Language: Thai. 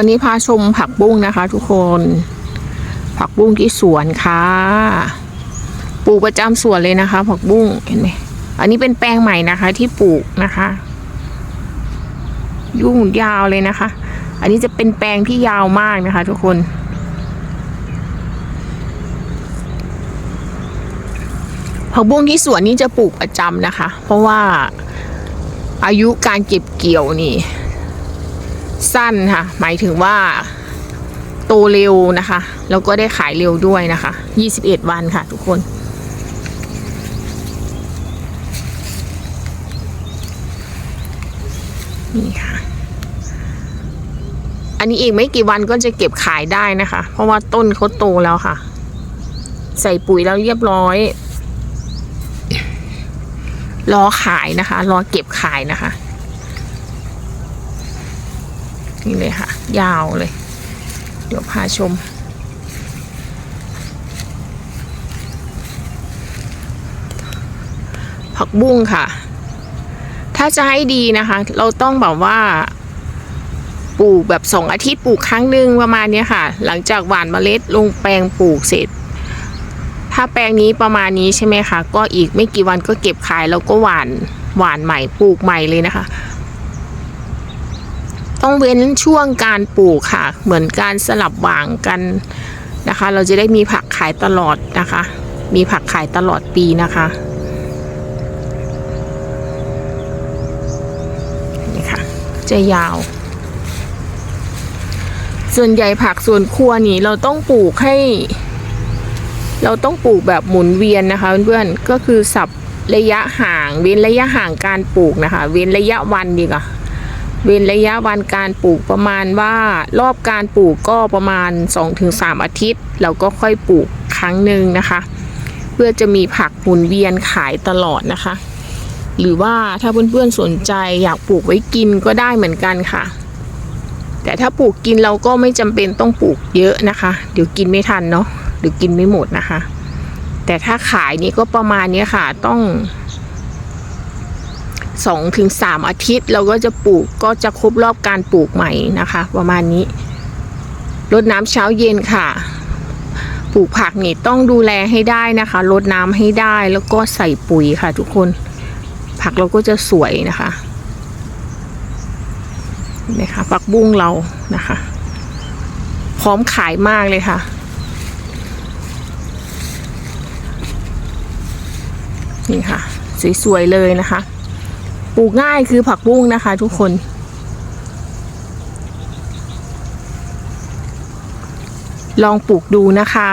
วันนี้พาชมผักบุ้งนะคะ ทุกคน ผักบุ้งที่สวนค่ะปลูกประจำสวนเลยนะคะ ผักบุ้งเห็นไหมอันนี้เป็นแปลงใหม่นะคะ ที่ปลูกนะคะ ยุ่งยาวเลยนะคะ อันนี้จะเป็นแปลงที่ยาวมากนะคะ ทุกคนผักบุ้งที่สวนนี้จะปลูกประจำนะคะ เพราะว่าอายุการเก็บเกี่ยวนี่ สั้นค่ะ หมายถึงว่าโตเร็วนะคะ แล้วก็ได้ขายเร็วด้วยนะคะ 21 วันค่ะทุกคน นี่ค่ะ อันนี้อีกไม่กี่วันก็จะเก็บขายได้นะคะ เพราะว่าต้นเขาโตแล้วค่ะ ใส่ปุ๋ยแล้วเรียบร้อย รอขายนะคะ รอเก็บขายนะคะ นี่เลยค่ะ ยาวเลย เดี๋ยวพาชม ผักบุ้งค่ะ ถ้าจะให้ดีนะคะ เราต้องแบบว่าปลูกแบบสองอาทิตย์ปลูกครั้งหนึ่งประมาณนี้ค่ะ หลังจากหว่านเมล็ดลงแปลงปลูกเสร็จ ถ้าแปลงนี้ประมาณนี้ใช่ไหมคะ ก็อีกไม่กี่วันก็เก็บขายแล้วก็หว่านหว่านใหม่ปลูกใหม่เลยนะคะ ต้องเว้นช่วงการปลูกค่ะ เหมือนการสลับหว่างกันนะคะ เราจะได้มีผักขายตลอดนะคะ มีผักขายตลอดปีนะคะนี่ค่ะจะยาว ส่วนใหญ่ผักสวนครัวนี่เราต้องปลูกให้ เราต้องปลูกแบบหมุนเวียนนะคะเพื่อนๆก็คือสับระยะห่าง เว้นระยะห่างการปลูกนะคะ เว้นระยะวันดีกว่า เว้นระยะวันการปลูกประมาณว่ารอบการปลูกก็ประมาณ 2-3 อาทิตย์เราก็ค่อยปลูกครั้งหนึ่งนะคะ เพื่อจะมีผักหมุนเวียนขายตลอดนะคะ หรือว่าถ้าเพื่อนๆสนใจอยากปลูกไว้กินก็ได้เหมือนกันค่ะ แต่ถ้าปลูกกินเราก็ไม่จำเป็นต้องปลูกเยอะนะคะ เดี๋ยวกินไม่ทันเนาะหรือกินไม่หมดนะคะ แต่ถ้าขายนี่ก็ประมาณนี้ค่ะต้อง สองถึงสามอาทิตย์ เราก็จะปลูกก็จะครบรอบการปลูกใหม่นะคะ ประมาณนี้รดน้ำเช้าเย็นค่ะ ปลูกผักนี่ต้องดูแลให้ได้นะคะรดน้ำให้ได้แล้วก็ใส่ปุ๋ยค่ะทุกคน ผักเราก็จะสวยนะคะเห็นไหมคะผักบุ้งเรานะคะ พร้อมขายมากเลยค่ะนี่ค่ะ สวยๆเลยนะคะ ลูกง่ายคือผักบุ้งนะคะ ทุกคน ลองปลูกดูนะคะ